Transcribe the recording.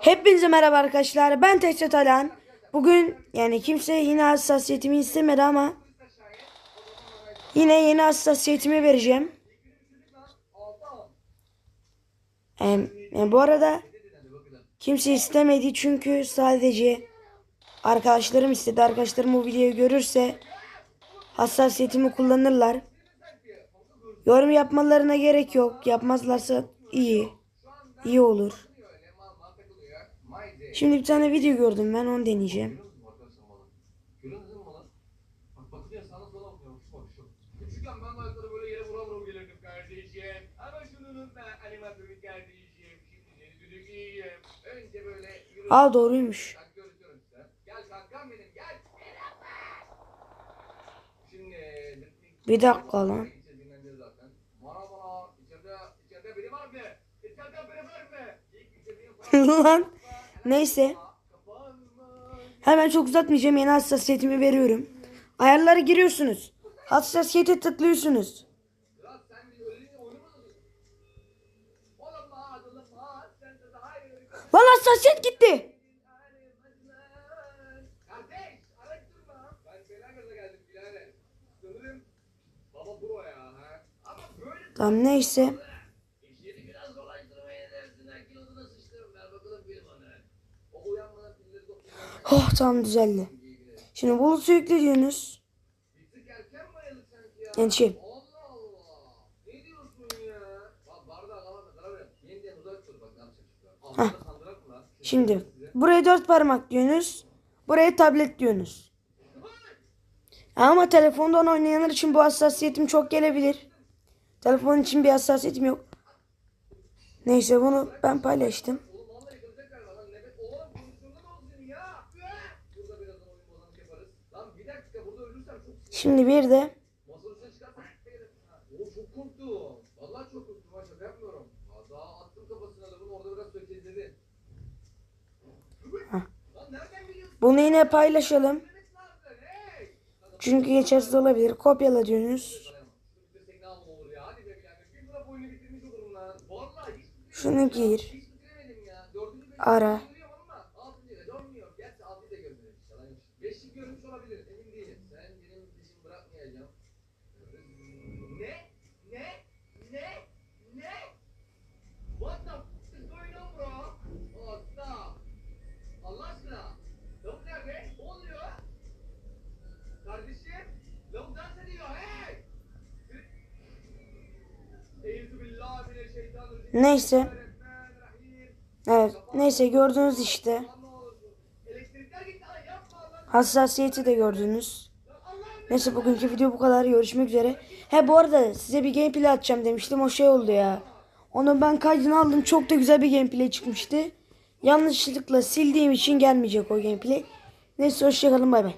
Hepinize merhaba arkadaşlar. Ben Tehcet Alan. Bugün yani kimse yine hassasiyetimi istemedi ama yine yeni hassasiyetimi vereceğim. Em, em, bu arada kimse istemedi çünkü sadece arkadaşlarım istedi. Arkadaşlarım bu videoyu görürse hassasiyetimi kullanırlar. Yorum yapmalarına gerek yok. Yapmazlarsa iyi. İyi olur. Şimdi bir tane video gördüm ben onu deneyeceğim. Aa doğruymuş. Bir dakika lan. Lan. Neyse. Hemen çok uzatmayacağım. Yeni hassasiyetimi veriyorum. Ayarlara giriyorsunuz. Hassasiyete tıklıyorsunuz. Lan sen bir ölünü oynamadın. Dur bak ne yapacak şu an. Altında sandırak mı lan? Şimdi buraya dört parmak diyorsunuz. Buraya tablet diyorsunuz. Ama telefondan oynayanlar için bu hassasiyetim çok gelebilir. Telefon için bir hassasiyetim yok. Neyse bunu ben paylaştım. Lan nereden biliyorsun? bunu yine paylaşalım. Çünkü geçersiz olabilir. Kopyala diyorsunuz. Yüklesek ne anlamı Neyse. Evet. Neyse gördünüz işte. Hassasiyeti de gördünüz. Neyse bugünkü video bu kadar. Görüşmek üzere. He bu arada size bir gameplay atacağım demiştim. O şey oldu ya. Onu ben kaydını aldım. Çok da güzel bir gameplay çıkmıştı. Yanlışlıkla sildiğim için gelmeyecek o gameplay. Neyse hoşçakalın bay bay.